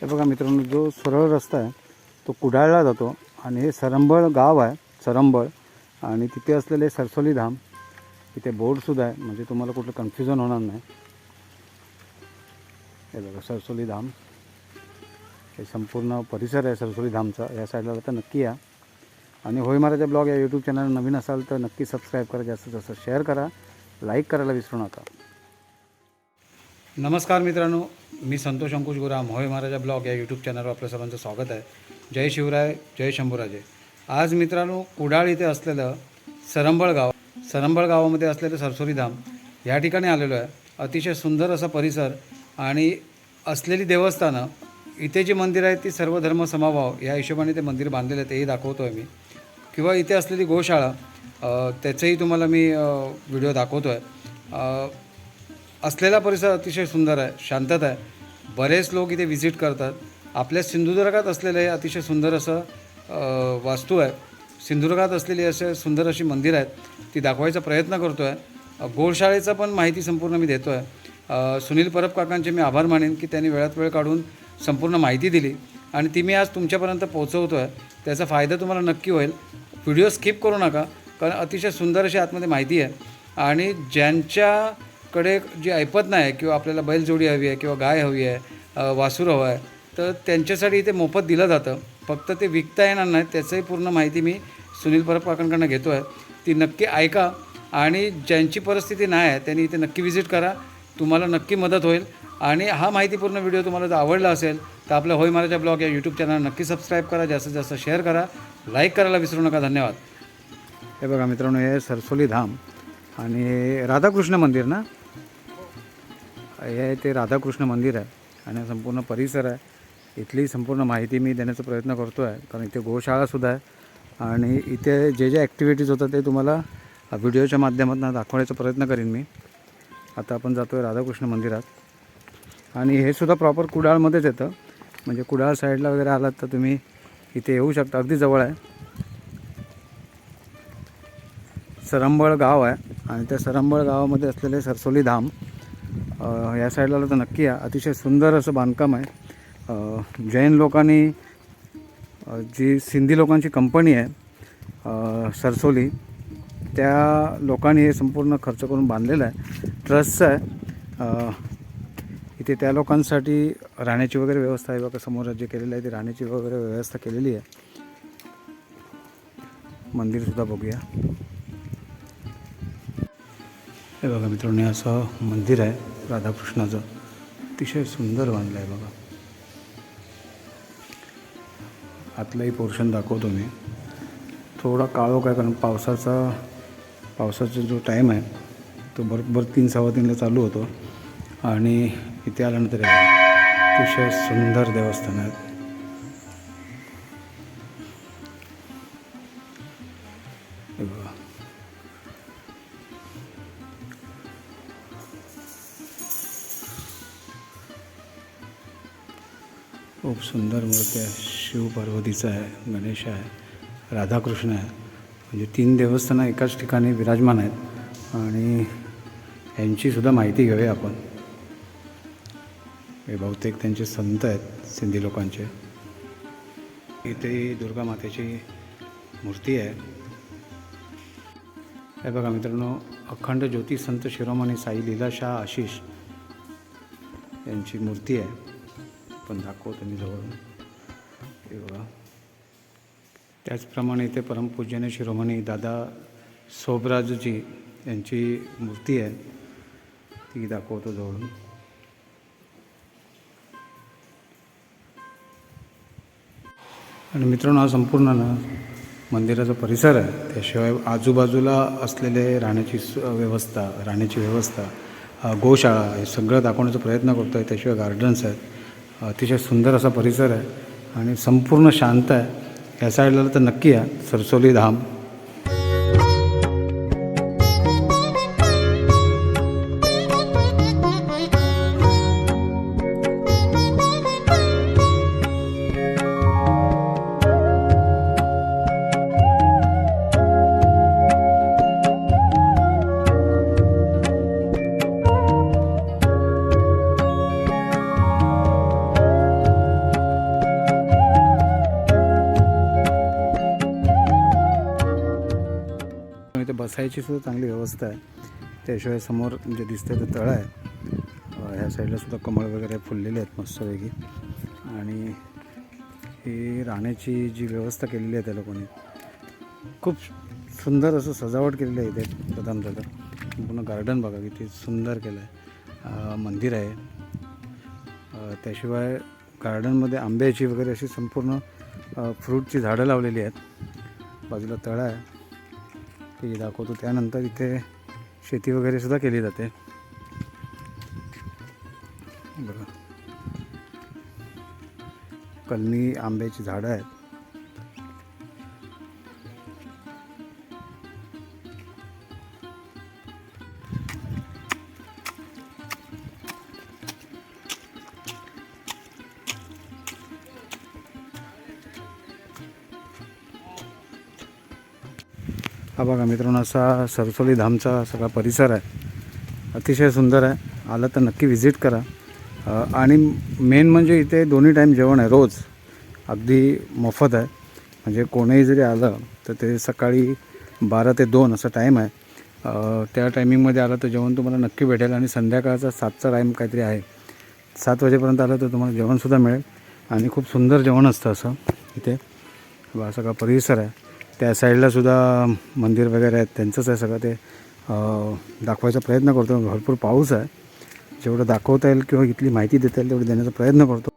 हे बघा मित्रांनो जो सरळ रस्ता आहे तो कुडाळला जातो आणि हे सरंबळ गाव आहे सरंबळ. आणि तिथे असलेले सरसोली धाम इथे बोर्डसुद्धा आहे म्हणजे तुम्हाला कुठलं कन्फ्युजन होणार नाही. हे बघा सरसोली धाम. हे संपूर्ण परिसर आहे सरसोली धामचा या साईडला तर नक्की या. आणि होय महाराजा ब्लॉग या यूट्यूब चॅनल नवीन असाल तर नक्की सबस्क्राईब करा जास्तीत जास्त शेअर करा लाईक करायला विसरू नका. नमस्कार मित्रांनो मी संतोष अंकुश गुराम मोहे महाराजा ब्लॉग या यूट्यूब चॅनलवर आपल्या सर्वांचं स्वागत आहे. जय शिवराय जय शंभूराजे. आज मित्रांनो कुडाळ इथे असलेलं सरंबळ गाव सरंबळ गावामध्ये असलेलं सरसोरी धाम या ठिकाणी आलेलो आहे. अतिशय सुंदर असा परिसर आणि असलेली देवस्थानं इथे जी मंदिरं आहेत ती सर्व धर्म समभाव या हिशोबाने ते मंदिर बांधलेलं आहे तेही दाखवतो आहे मी. किंवा इथे असलेली गोशाळा त्याचंही तुम्हाला मी व्हिडिओ दाखवतो आहे असलेला परिसर अतिशय सुंदर आहे शांतता आहे. बरेच लोक इथे व्हिजिट करतात. आपल्या सिंधुदुर्गात असलेलं हे अतिशय सुंदर असं वास्तू आहे. सिंधुदुर्गात असलेली असे सुंदर अशी मंदिरं आहेत ती दाखवायचा प्रयत्न करतो आहे गोळशाळेचा पण माहिती संपूर्ण मी देतो आहे सुनील परब काकांचे मी आभार मानेन की त्यांनी वेळात वेळ काढून संपूर्ण माहिती दिली आणि ती मी आज तुमच्यापर्यंत पोहोचवतो आहे त्याचा फायदा तुम्हाला नक्की होईल. व्हिडिओ स्किप करू नका कारण अतिशय सुंदर अशी आतमध्ये माहिती आहे. आणि ज्यांच्या कडे जी ऐपत नाही किंवा आपल्याला बैलजोडी हवी आहे किंवा गाय हवी आहे वासूर हवं आहे तर त्यांच्यासाठी इथे मोफत दिलं जातं. फक्त ते विकता येणार नाही त्याचंही पूर्ण माहिती मी सुनील परब काकांकडनं घेतो आहे ती नक्की ऐका आणि ज्यांची परिस्थिती नाही आहे त्यांनी इथे नक्की व्हिजिट करा. तुम्हाला नक्की मदत होईल. आणि हा माहितीपूर्ण व्हिडिओ तुम्हाला जर आवडला असेल तर आपल्या होय महाराजा ब्लॉग या यूट्यूब चॅनल नक्की सबस्क्राईब करा जास्तीत जास्त शेअर करा. लाईक करायला विसरू नका. धन्यवाद. हे बघा मित्रांनो हे सरसोली धाम आणि राधाकृष्ण मंदिर ना? हे ते राधाकृष्ण मंदिर आहे आणि संपूर्ण परिसर आहे. इथली संपूर्ण माहिती मी देण्याचा प्रयत्न करतो आहे कारण इथे गोशाळासुद्धा आहे. आणि इथे जे जे ॲक्टिव्हिटीज होतात ते तुम्हाला व्हिडिओच्या माध्यमातून दाखवण्याचा प्रयत्न करीन मी. आता आपण जातो आहे राधाकृष्ण मंदिरात. आणि हे सुद्धा प्रॉपर कुडाळमध्येच येतं. म्हणजे कुडाळ साईडला वगैरे आलात तर तुम्ही इथे येऊ शकता. अगदी जवळ आहे. सरंबळ गाव आहे आणि त्या सरंबळ गावामध्ये असलेले सरसोली धाम या साईडला तर नक्की या. अतिशय सुंदर असं बांधकाम आहे. जैन लोकांनी जी सिंधी लोकांची कंपनी आहे सरसोली त्या लोकांनी हे संपूर्ण खर्च करून बांधलेलं आहे. ट्रस्टचं आहे. इथे त्या लोकांसाठी राहण्याची वगैरे व्यवस्था आहे बघा समोर जे केलेलं आहे ते राहण्याची वगैरे व्यवस्था केलेली आहे. मंदिरसुद्धा बघूया. हे बघा मित्रांनो असं मंदिर आहे. राधाकृष्णाचं. अतिशय सुंदर बांधलं आहे बघा. आतलाही पोर्शन दाखवतो मी. थोडा काळोख आहे कारण पावसाचा पावसाचा जो टाईम आहे तो बरोबर तीन सव्वा तीनला चालू होतो. आणि इथे आल्यानंतर अतिशय सुंदर देवस्थान आहे. खूप सुंदर मूर्ती आहे. शिव पार्वतीचं आहे गणेश आहे राधाकृष्ण आहे. म्हणजे तीन देवस्थानं एकाच ठिकाणी विराजमान आहेत. आणि यांचीसुद्धा माहिती घेऊया आपण. हे बहुतेक त्यांचे संत आहेत सिंधी लोकांचे. इथे दुर्गा मातेची मूर्ती आहे. हे बघा मित्रांनो अखंड ज्योती संत शिरोमणी साई लीलाशाह आशिष यांची मूर्ती आहे. पण दाखवतो मी जवळून. हे बघा. त्याचप्रमाणे इथे परमपूज्याने शिरोमणी दादा सोबराजूजी यांची मूर्ती आहे. ती दाखवतो जवळून. आणि मित्रांनो हा संपूर्ण ना मंदिराचा परिसर आहे. त्याशिवाय आजूबाजूला असलेले राहण्याची व्यवस्था राहण्याची व्यवस्था गोशाळा हे सगळं दाखवण्याचा प्रयत्न करतो आहे त्याशिवाय गार्डन्स आहेत. अतिशय सुंदर असा परिसर आहे आणि संपूर्ण शांत आहे. या साईडला तर नक्की या सरसोली धाम. बसायची सुद्धा चांगली व्यवस्था आहे. त्याशिवाय समोर जे दिसतं ते तळं आहे. ह्या साईडला सुद्धा कमळ वगैरे फुललेले आहेत मस्तपैकी. आणि ही राहण्याची जी व्यवस्था केलेली आहे त्या लोकांनी खूप सुंदर असं सजावट केलेली आहे इथे प्रथमतः तर पूर्ण गार्डन बघा किती सुंदर केलं आहे मंदिर आहे. त्याशिवाय गार्डनमध्ये आंब्याची वगैरे अशी संपूर्ण फ्रूटची झाडं लावलेली आहेत. बाजूला तळं आहे. ते दाखवतो. त्यानंतर इथे शेती वगैरे सुद्धा केली जाते. बघा. कलमी आंब्याची झाडं आहेत. हा बघा मित्रांनो असा सरसोली धामचा सगळा परिसर आहे. अतिशय सुंदर आहे. आलं तर नक्की व्हिजिट करा. आणि मेन म्हणजे इथे दोन्ही टाईम जेवण आहे रोज. अगदी मोफत आहे. म्हणजे कोणीही जरी आलं तर ते सकाळी बारा ते दोन असा टाईम आहे. त्या टायमिंगमध्ये आलं तर जेवण तुम्हाला नक्की भेटेल आणि संध्याकाळचा सातचा टाईम काहीतरी आहे. सात वाजेपर्यंत आलं तर तुम्हाला जेवणसुद्धा मिळेल. आणि खूप सुंदर जेवण असतं असं इथे. सगळा परिसर आहे. त्या साईडला सुद्धा मंदिर वगैरे आहेत त्यांचंच आहे सगळं ते. दाखवायचा प्रयत्न करतो. भरपूर पाऊस आहे. जेवढं दाखवता येईल किंवा इथली माहिती देता येईल तेवढी देण्याचा प्रयत्न करतो.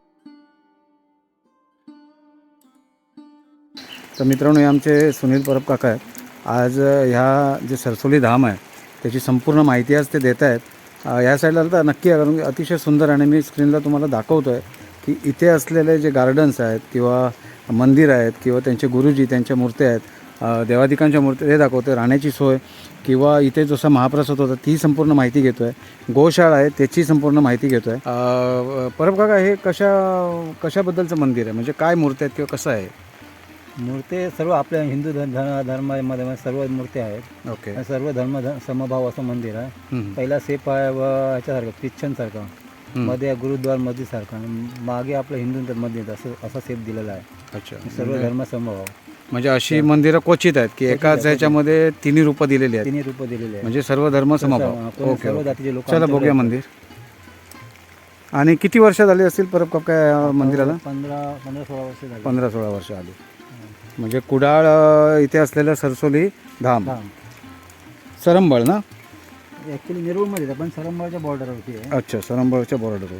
तर मित्रांनो हे आमचे सुनील परब काका आहेत. आज ह्या जे सरसोली धाम आहे त्याची संपूर्ण माहिती आज ते देत आहेत. ह्या साईडला तर नक्की आहे कारण अतिशय सुंदर आणि मी स्क्रीनला तुम्हाला दाखवतो आहे की इथे असलेले जे गार्डन्स आहेत किंवा मंदिर आहेत किंवा त्यांचे गुरुजी त्यांच्या मूर्त्या आहेत देवाधिकांच्या मूर्त्या ते दाखवतो राहण्याची सोय किंवा इथे जसं महाप्रसाद होता ती संपूर्ण माहिती घेतो आहे गोशाळा आहे त्याची संपूर्ण माहिती घेतो आहे परब काका हे कशा कशाबद्दलचं मंदिर आहे? म्हणजे काय मूर्त्या आहेत किंवा कसं आहे? मूर्ती सर्व आपल्या हिंदू धर्म धर्म- धर्मामध्ये सर्व मूर्ती आहेत. ओके. सर्व धर्म समभाव असं मंदिर आहे. पहिला सेप आहे व ह्याच्यासारखं ख्रिश्चनसारखं. मध्ये आहे गुरुद्वार मस्जिदसारखं आणि मागे आपलं हिंदू मस्जिद असं असा सेप दिलेला आहे. अच्छा. सर्व धर्म समभाव म्हणजे अशी मंदिरं क्वचित आहेत की एकाच ह्याच्यामध्ये तिन्ही रूपं दिलेली आहेत? तिन्ही रूप दिलेले आहेत. म्हणजे सर्व धर्म समभाव ओके सर्व. जातीचे लोक चला बघूया मंदिर. आणि किती वर्ष झाली असतील परब काका या मंदिराला? पंधरा पंधरा सोळा वर्ष झाली. पंधरा सोळा वर्ष आली. म्हणजे कुडाळ इथे असलेलं सरसोली धाम. सरंबळ ना? ॲक्च्युली नेरूळमध्ये पण सरंबाच्या बॉर्डरवरती आहे अच्छा सरंबळच्या बॉर्डरवर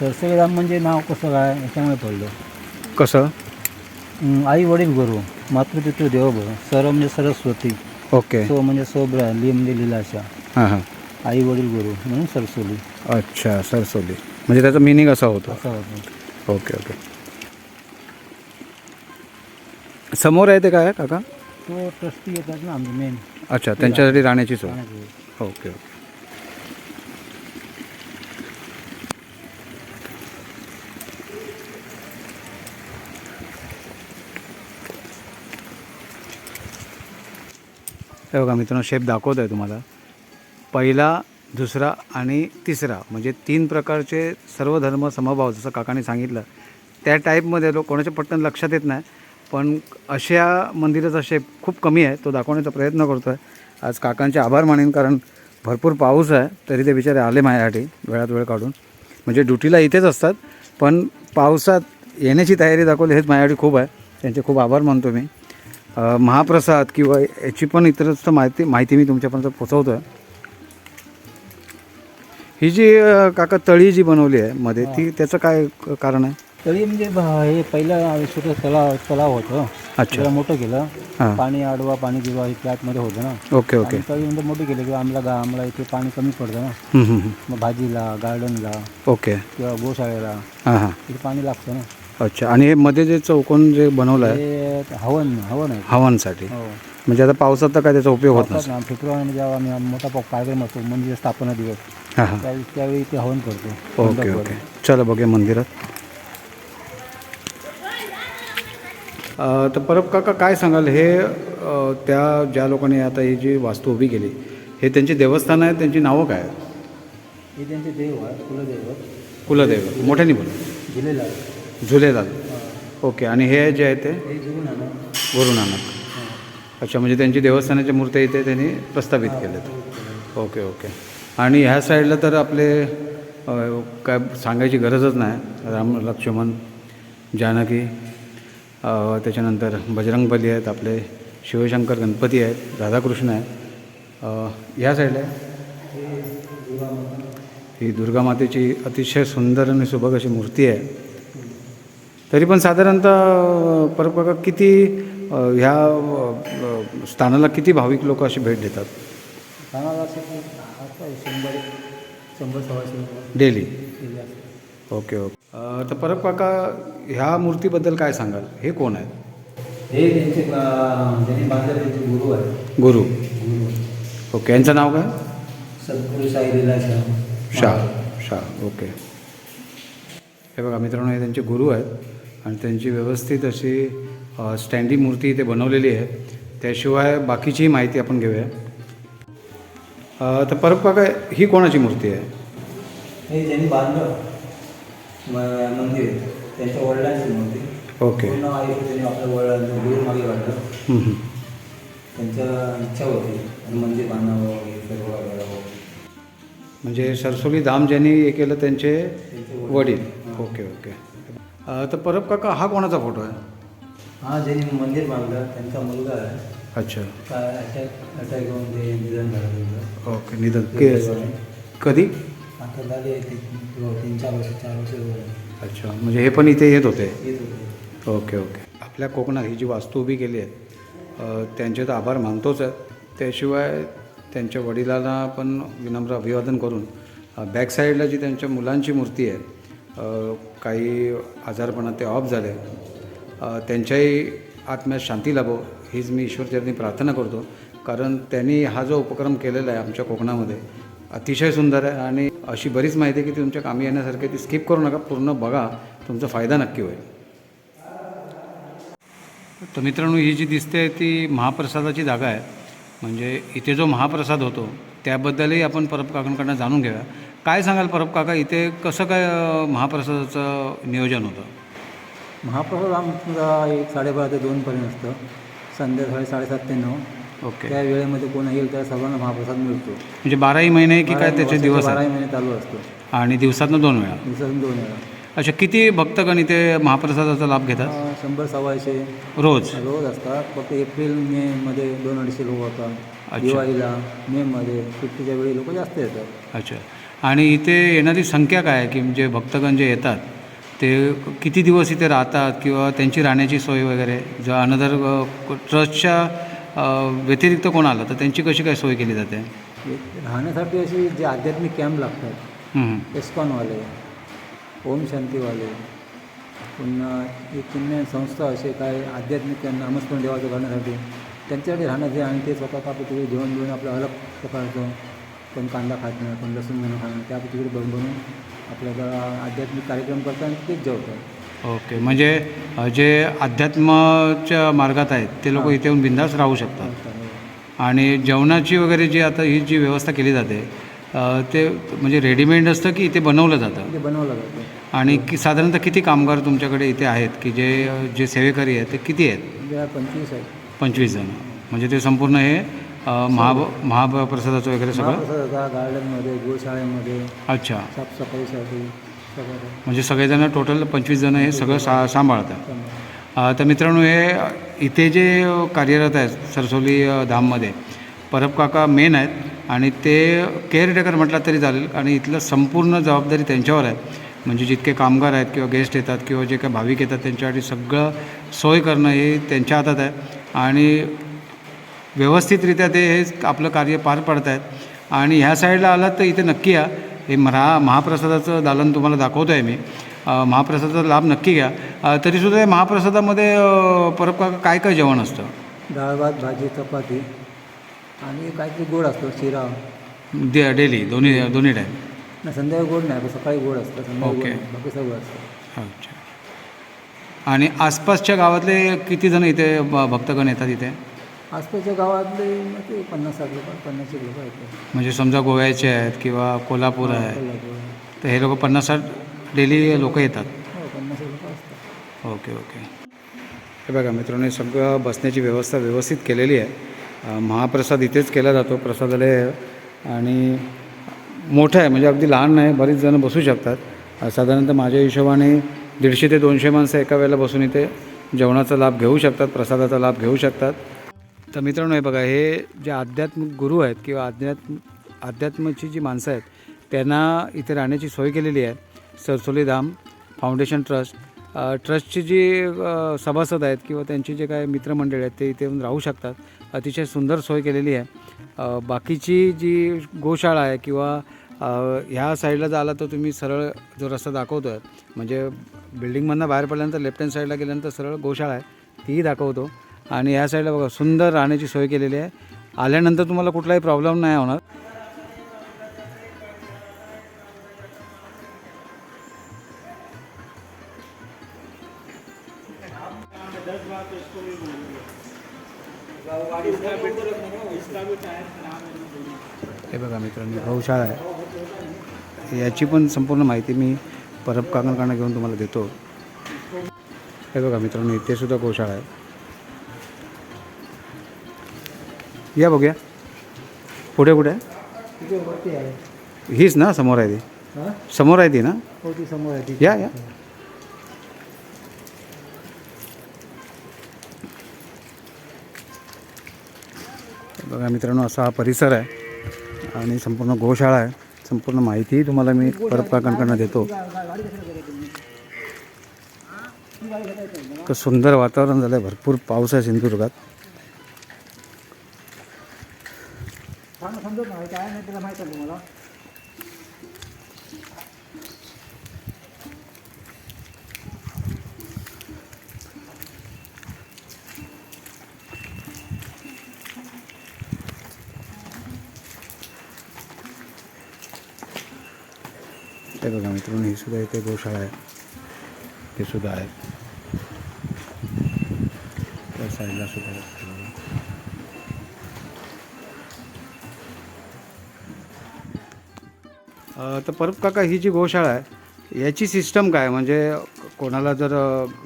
सरसेवेधाम म्हणजे नाव कसं काय याच्यामुळे पडलं? कसं? आई वडील गुरु मातृपितृ देवभव सर म्हणजे सरस्वती. ओके. सो म्हणजे सोबरा ली म्हणजे लीलाशा. हां हां. आई वडील गुरु म्हणून सरसोली अच्छा सरसोली म्हणजे त्याचा मिनिंग असा होतो. असं होतं. Okay okay. समोर आहे ते काय काका? तो ट्रस्टी येतात ना आमचे मेन अच्छा त्यांच्यासाठी राहण्याची सोय. Okay okay. हे बघा मित्रांनो शेप दाखवत आहे तुम्हाला. पहिला दुसरा आणि तिसरा म्हणजे तीन प्रकारचे सर्व धर्म समभाव जसं काकाने सांगितलं त्या टाईपमध्ये लोक कोणाच्या पटकन लक्षात येत नाही. पण अशा मंदिराचा शेप खूप कमी आहे. तो दाखवण्याचा प्रयत्न करतो आहे आज काकांचे आभार मानेन कारण भरपूर पाऊस आहे तरी ते बिचारे आले माझ्यासाठी वेळात वेळ काढून. म्हणजे ड्युटीला इथेच असतात पण पावसात येण्याची तयारी दाखवली हेच माझ्यासाठी खूप आहे. त्यांचे खूप आभार मानतो मी. महाप्रसाद किंवा याची पण इतरच माहिती माहिती मी तुमच्यापर्यंत पोचवतो आहे ही जी काका तळी जी बनवली आहे मध्ये ती त्याचं काय कारण आहे? तरी म्हणजे ब- हे पहिलं छोटं तलाव तलाव होतं. अच्छा. त्याला मोठं केलं. हां. पाणी आडवा पाणी किंवा हे आतमध्ये होतं ना. Okay okay. आणि तळी म्हणजे मोठं केलं किंवा आम्हाला गा आम्हाला इथे पाणी कमी पडतं ना. हम्म, हम्म, हम्म. मग भाजीला गार्डनला ओके. किंवा गोशाळेला हां हां. इथे पाणी लागतं ना. अच्छा. आणि हे मध्ये जे चौकोन जे बनवलं आहे? ते हवन हवन आहे. हवनसाठी. हो. म्हणजे आता पावसात तर काय त्याचा उपयोग होत पावसात ना फेब्रुवारीमध्ये जेव्हा आम्ही मोठा पाव कार्यक्रम असतो मंदिर स्थापना दिवस नसतो हां हां. त्यावेळी त्यावेळी ते हवन करतो. ओके. ओके. चला बघूया मंदिरात. तर परब काका काय सांगाल? हे त्या ज्या लोकांनी आता ही जी वास्तू उभी केली हे त्यांची देवस्थान आहे त्यांची नावं काय? आहेत? हे त्यांचे देव आहे कुलदेव कुलदेव मोठ्याने बोला. आहे झुलेलाल. ओके आणि हे जे आहे ते? गुरु नानक. अच्छा म्हणजे त्यांची देवस्थानाच्या मूर्त्या इथे त्यांनी प्रस्थापित केल्यात. Okay okay. आणि ह्या साईडला तर आपले काय सांगायची गरजच नाही. राम लक्ष्मण जानकी त्याच्यानंतर बजरंगबली आहेत आपले शिवशंकर गणपती आहेत राधाकृष्ण आहेत. ह्या साईडला ही दुर्गा मातेची अतिशय सुंदर आणि सुबक अशी मूर्ती आहे. तरी पण साधारणतः बघा किती ह्या स्थानाला किती भाविक लोक अशी भेट देतात? शंभर शंभर सव्वाशे डेली? Okay okay. अ, तर परब काका ह्या मूर्तीबद्दल काय सांगाल? हे कोण आहेत? हे त्यांचे बांधले गुरु आहे गुरु. गुरु. ओके यांचं नाव काय? सद्गुरू साई लीलाशाह शाह शाह ओके. हे बघा मित्रांनो हे त्यांचे गुरु आहेत आणि त्यांची व्यवस्थित अशी अ, स्टँडी मूर्ती इथे बनवलेली आहे. त्याशिवाय बाकीचीही माहिती आपण घेऊया. अ, तर परब काका ही कोणाची मूर्ती आहे? हे ज्यांनी बांधलं मंदिर त्यांच्या वडिलांची मूर्ती ओके. पूर्ण आयुष्य त्यांनी आपल्या वडिलांचं गुरु मागे काढलं हं. त्यांच्या इच्छा होती. मंदिर बांधावं वगैरे सर्व करावं म्हणजे सरसोली धाम ज्यांनी हे केलं त्यांचे वडील. Okay okay. तर परब काका हा कोणाचा फोटो आहे? हा ज्यांनी मंदिर बांधलं त्यांचा मुलगा आहे. अच्छा. काय अटॅक अटॅक येऊन ते निधन झालं ओके निधन. कधी? आता झाले ते तीन चार वर्ष चार वर्ष झाले. अच्छा म्हणजे हे पण इथे येत होते? येत होते. Okay okay. आपल्या कोकणात ही जी वास्तू उभी केली आहे त्यांचे तर आभार मानतोच आहे. त्याशिवाय त्यांच्या वडिलांना पण विनम्र अभिवादन करून अ, बॅक साईडला जी त्यांच्या मुलांची मूर्ती आहे अ, काही आजारपणात ते ऑफ झाले अ, त्यांच्याही आत्म्यात शांती लाभो हीच मी ईश्वरचरणी प्रार्थना करतो. कारण त्यांनी हा जो उपक्रम केलेला आहे आमच्या कोकणामध्ये अतिशय सुंदर आहे आणि अशी बरीच माहिती आहे की ती तुमच्या कामी येण्यासारखी ती स्किप करू नका पूर्ण बघा. तुमचा फायदा नक्की होईल. तर मित्रांनो ही जी दिसते ती महाप्रसादाची जागा आहे. म्हणजे इथे जो महाप्रसाद होतो त्याबद्दलही आपण परब काकांकडनं जाणून घेऊया. काय सांगाल परब काका इथे कसं काय महाप्रसादाचं नियोजन होतं? महाप्रसाद आमचा एक साडेबारा ते दोनपर्यंत असतं. संध्याकाळी साडेसात ते नऊ. ओके त्या वेळेमध्ये कोण येईल त्या सर्वांना महाप्रसाद मिळतो. म्हणजे बाराही महिने की काय त्याचे दिवस बाराही महिने चालू असतो. आणि दिवसातनं दोन वेळा? दिवसातून दोन वेळा. अच्छा किती भक्तगण इथे महाप्रसादाचा लाभ घेतात? अं, शंभर सव्वाशे. रोज? रोज असतात. फक्त एप्रिल मे मध्ये दोन अडीचशे लोक होतात. अच्छा. दिवाळीला मेमध्ये सुट्टीच्या वेळी लोक जास्त येतात. अच्छा. आणि इथे येणारी संख्या काय आहे? की म्हणजे भक्तगण जे येतात ते किती दिवस इथे राहतात? किंवा त्यांची राहण्याची सोय वगैरे? जर अनदर ट्रस्टच्या व्यतिरिक्त कोण आलं? तर त्यांची कशी काय सोय केली जाते? राहण्यासाठी अशी जे आध्यात्मिक कॅम्प लागतात हं, एस्कॉनवाले ओम शांतीवाले पुन्हा एक पुण्य संस्था असे काय आध्यात्मिक नामस्मरण देवाचं करण्यासाठी त्यांच्यासाठी राहण्याचे आणि ते स्वतः आपलं तिकडे जेवण बिवण आपलं अलग प्रकारचं कोण कांदा खात नाही कोण लसूण घेणं खाणं त्या तिकडे बनवून बनवून आपल्याला आध्यात्मिक कार्यक्रम करतात आणि तेच जेवतात. ओके. म्हणजे जे अध्यात्माच्या मार्गात आहेत ते लोक इथे येऊन बिंदास राहू शकतात. आणि जेवणाची वगैरे जी आता ही जी व्यवस्था केली जाते ते म्हणजे रेडीमेड असतं की इथे बनवलं जातं? बनवलं जातं. आणि की साधारणतः किती कामगार तुमच्याकडे इथे आहेत की जे जे सेवेकरी आहेत ते किती आहेत? पंचवीस आहे पंचवीस जण. म्हणजे ते संपूर्ण हे अ, महा महाप्रसादाचं वगैरे सगळं? गार्डनमध्ये गोशाळेमध्ये अच्छा. साफसफाईसाठी. म्हणजे सगळेजण टोटल पंचवीस जण हे सगळं सा सांभाळतात. तर मित्रांनो हे इथे जे कार्यरत आहेत सरसोली धाममध्ये परब काका मेन आहेत आणि ते केअरटेकर म्हटलं तरी चालेल आणि इथलं संपूर्ण जबाबदारी त्यांच्यावर आहे. म्हणजे जितके कामगार आहेत किंवा गेस्ट येतात किंवा जे काही भाविक येतात त्यांच्यासाठी सगळं सोय करणं हे त्यांच्या हातात आहे. आणि व्यवस्थितरित्या ते हे आपलं कार्य पार पाडत आहेत आणि ह्या साईडला आलात तर इथे नक्की या. हे महा महाप्रसादाचं दालन तुम्हाला दाखवतो आहे मी महाप्रसादाचा लाभ नक्की घ्या. तरीसुद्धा या महाप्रसादामध्ये परब काय काय जेवण असतं? डाळ भात भाजी चपाती आणि काहीतरी गोड असतो शिरा. डे डेली दोन्ही दोन्ही टाईम नाही संध्याकाळी गोड नाही सकाळी गोड असतं संध्याकाळी ओके. बाकी सगळं असतं. अच्छा. आणि आसपासच्या गावातले किती जण इथे भक्तगण येतात इथे? आसपासच्या गावातले मग ते पन्नास साठ लोक पन्नास एक लोक आहेत. म्हणजे समजा गोव्याचे आहेत किंवा कोल्हापूर आहे. कोल्हापूर. तर हे लोक पन्नास साठ डेली लोक येतात? हो पन्नास एक लोक असतात. Okay okay. हे बघा मित्रांनो हे सगळं बसण्याची व्यवस्था व्यवस्थित केलेली आहे. अ, महाप्रसाद इथेच केला जातो प्रसादालय. आहे आणि मोठं आहे म्हणजे अगदी लहान नाही बरीच जणं बसू शकतात. अ, साधारणतः माझ्या हिशोबाने दीडशे ते दोनशे माणसं एका वेळेला बसून इथे जेवणाचा लाभ घेऊ शकतात प्रसादाचा लाभ घेऊ शकतात. तर मित्रांनो हे बघा हे जे आध्यात्मिक गुरु आहेत किंवा अध्यात्म अध्यात्माची जी माणसं आहेत त्यांना इथे राहण्याची सोय केलेली आहे. Sarsoli Dham foundation trust. ट्रस्टची जी सभासद आहेत किंवा त्यांची जे काय मित्रमंडळी आहेत ते इथे येऊन राहू शकतात. अतिशय सुंदर सोय केलेली आहे. बाकीची जी गोशाळा आहे किंवा ह्या साईडला जर आला तर तुम्ही सरळ जो रस्ता दाखवतो आहे म्हणजे बिल्डिंगमधनं बाहेर पडल्यानंतर लेफ्ट हँड साईडला गेल्यानंतर सरळ गोशाळा आहे तीही दाखवतो. आणि ह्या साईडला बघा सुंदर राहण्याची सोय केलेली आहे. आल्यानंतर तुम्हाला कुठलाही प्रॉब्लेम नाही होणार. हे बघा मित्रांनो गौशाळा आहे. याची पण संपूर्ण माहिती मी परब काकांकडनं घेऊन तुम्हाला देतो. हे बघा मित्रांनो इथे सुद्धा गौशाळा आहे. या बघूया. पुढे कुठे? आहे? हीच ना समोर आहे ती. समोर आहे ती ना? हो ती समोर आहे ती. या या. बघा मित्रांनो असा हा परिसर आहे आणि संपूर्ण गोशाळा आहे. संपूर्ण माहितीही तुम्हाला मी परत काकांकडनं देतो. तर सुंदर वातावरण झालं आहे भरपूर पाऊस आहे सिंधुदुर्गात सांग समजत नाही काय नाही त्याला माहीत आहे तुम्हाला ते बघा मित्रांनो ही सुद्धा इथे गोशाळा आहे ते सुद्धा आहे त्या साईडला सुद्धा तर परब काका ही जी गोशाळा आहे याची सिस्टम काय? म्हणजे कोणाला जर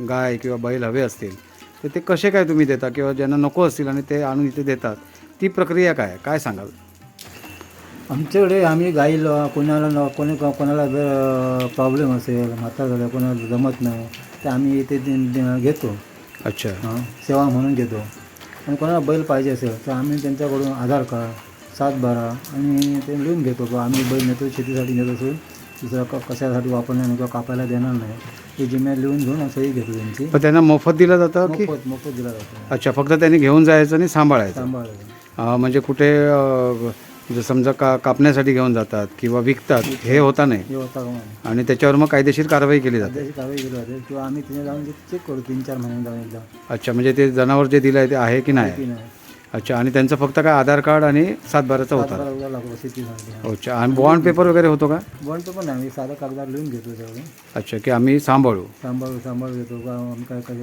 गाय किंवा बैल हवे असतील तर ते कसे काय तुम्ही देता? किंवा ज्यांना नको असतील आणि ते आणून इथे देतात ती प्रक्रिया काय? काय सांगाल? आमच्याकडे आम्ही गाईला कोणाला न कोणी कोणाला जर प्रॉब्लेम असेल म्हातारा झालं कोणाला जमत नाही तर आम्ही इथे घेतो. अच्छा. हां सेवा म्हणून घेतो. आणि कोणाला बैल पाहिजे असेल तर आम्ही त्यांच्याकडून आधार कार्ड सात बारा आणि ते लिहून घेतो की आम्ही बैल नेतो शेतीसाठी नेत असून दुसरा क कशासाठी वापरणार नाही किंवा कापायला देणार नाही. हे जिम्मे लिहून घेऊन सही घेतो त्यांची. पण त्यांना मोफत दिलं जातं की? मोफत मोफत दिला जातो. अच्छा फक्त त्यांनी घेऊन जायचं आणि सांभाळायचं. सांभाळायचं. अं, म्हणजे कुठे अं, जर समजा का कापण्यासाठी घेऊन जातात किंवा विकतात हे होता नाही. हे होता का म्हणून आणि त्याच्यावर मग कायदेशीर कारवाई केली जाते. त्याची कारवाई केली जाते. किंवा आम्ही तिथे जाऊन चेक करू तीन चार महिन्यांनी जाऊन एकदा. अच्छा म्हणजे ते जनावर जे दिलं आहे ते आहे की नाही? की नाही? अच्छा आणि त्यांचं फक्त काय आधार कार्ड आणि होता? उद्या लागतो शेतीसाठी अच्छा आणि बॉन्ड पेपर वगैरे होतो का? बंद पण नाही आम्ही साधा कागदार लिहून घेतो त्यावेळी अच्छा की आम्ही सांभाळू. सांभाळू सांभाळू घेतो का आम्ही काय काय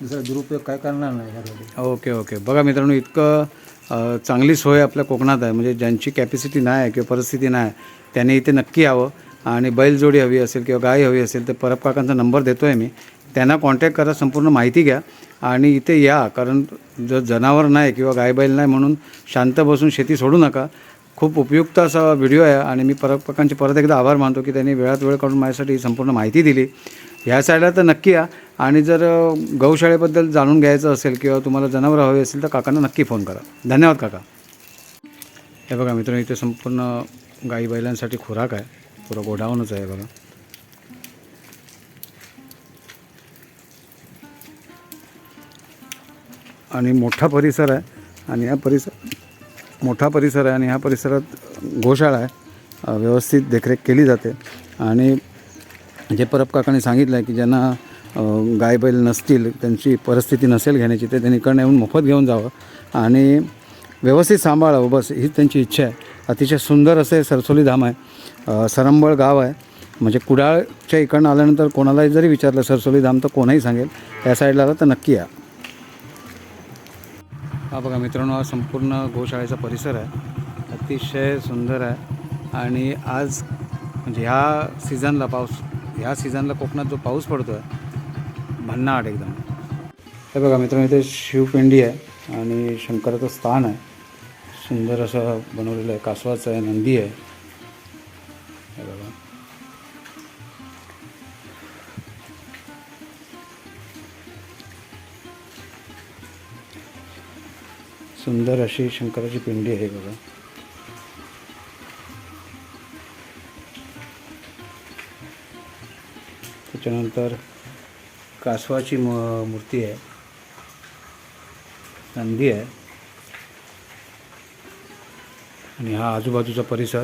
दुसरा दुरुपयोग काय करणार नाही ह्यासाठी. Okay okay. बघा मित्रांनो इतकं अ, चांगली सोय आपल्या कोकणात आहे. म्हणजे ज्यांची कॅपॅसिटी नाही आहे किंवा परिस्थिती नाही त्यांनी इथे नक्की यावं. आणि बैलजोडी हवी असेल किंवा गाय हवी असेल तर परब काकांचा नंबर देतो आहे मी. त्यांना कॉन्टॅक्ट करा संपूर्ण माहिती घ्या आणि इथे या. कारण जर जनावर नाही किंवा गायबैल नाही म्हणून शांत बसून शेती सोडू नका. खूप उपयुक्त असा व्हिडिओ आहे आणि मी परत काकांचे परत एकदा आभार मानतो की त्यांनी वेळात वेळ काढून माझ्यासाठी संपूर्ण माहिती दिली. ह्या साईडला तर नक्की या. आणि जर गौशाळेबद्दल जाणून घ्यायचं असेल किंवा तुम्हाला जनावरं हवी असेल तर काकांना नक्की फोन करा. धन्यवाद काका. हे बघा मित्रांनो इथे संपूर्ण गाई बैलांसाठी खुराक आहे. पुरं गोडाऊनच आहे बघा. आणि मोठा परिसर आहे आणि या परिसर मोठा परिसर आहे आणि ह्या परिसरात गोशाळा आहे. व्यवस्थित देखरेख केली जाते. आणि जे परब काकाने सांगितलं आहे की ज्यांना गाय बैल नसतील त्यांची परिस्थिती नसेल घेण्याची ते त्यांनी इकडनं येऊन मोफत घेऊन जावं. आणि व्यवस्थित सांभाळावं बस हीच त्यांची इच्छा आहे. अतिशय सुंदर असे सरसोली धाम आहे. सरंबळ गाव आहे. म्हणजे कुडाळच्या इकडनं आल्यानंतर कोणालाही जरी विचारलं सरसोली धाम तर कोणाही सांगेल. त्या साईडला आलं तर नक्की या. हा बघा मित्रांनो हा संपूर्ण गोशाळेचा परिसर आहे. अतिशय सुंदर आहे. आणि आज म्हणजे ह्या सीझनला पाऊस ह्या सीझनला कोकणात जो पाऊस पडतो आहे भन्नाट एकदम. हे बघा मित्रांनो इथे शिवपिंडी आहे आणि शंकराचं स्थान आहे. सुंदर असं बनवलेलं आहे कासवाचं आहे नंदी आहे. हे बघा. सुंदर अशी शंकराची पिंडी आहे बघा. त्याच्यानंतर कासवाची म मूर्ती आहे. नंदी आहे. आणि हा आजूबाजूचा परिसर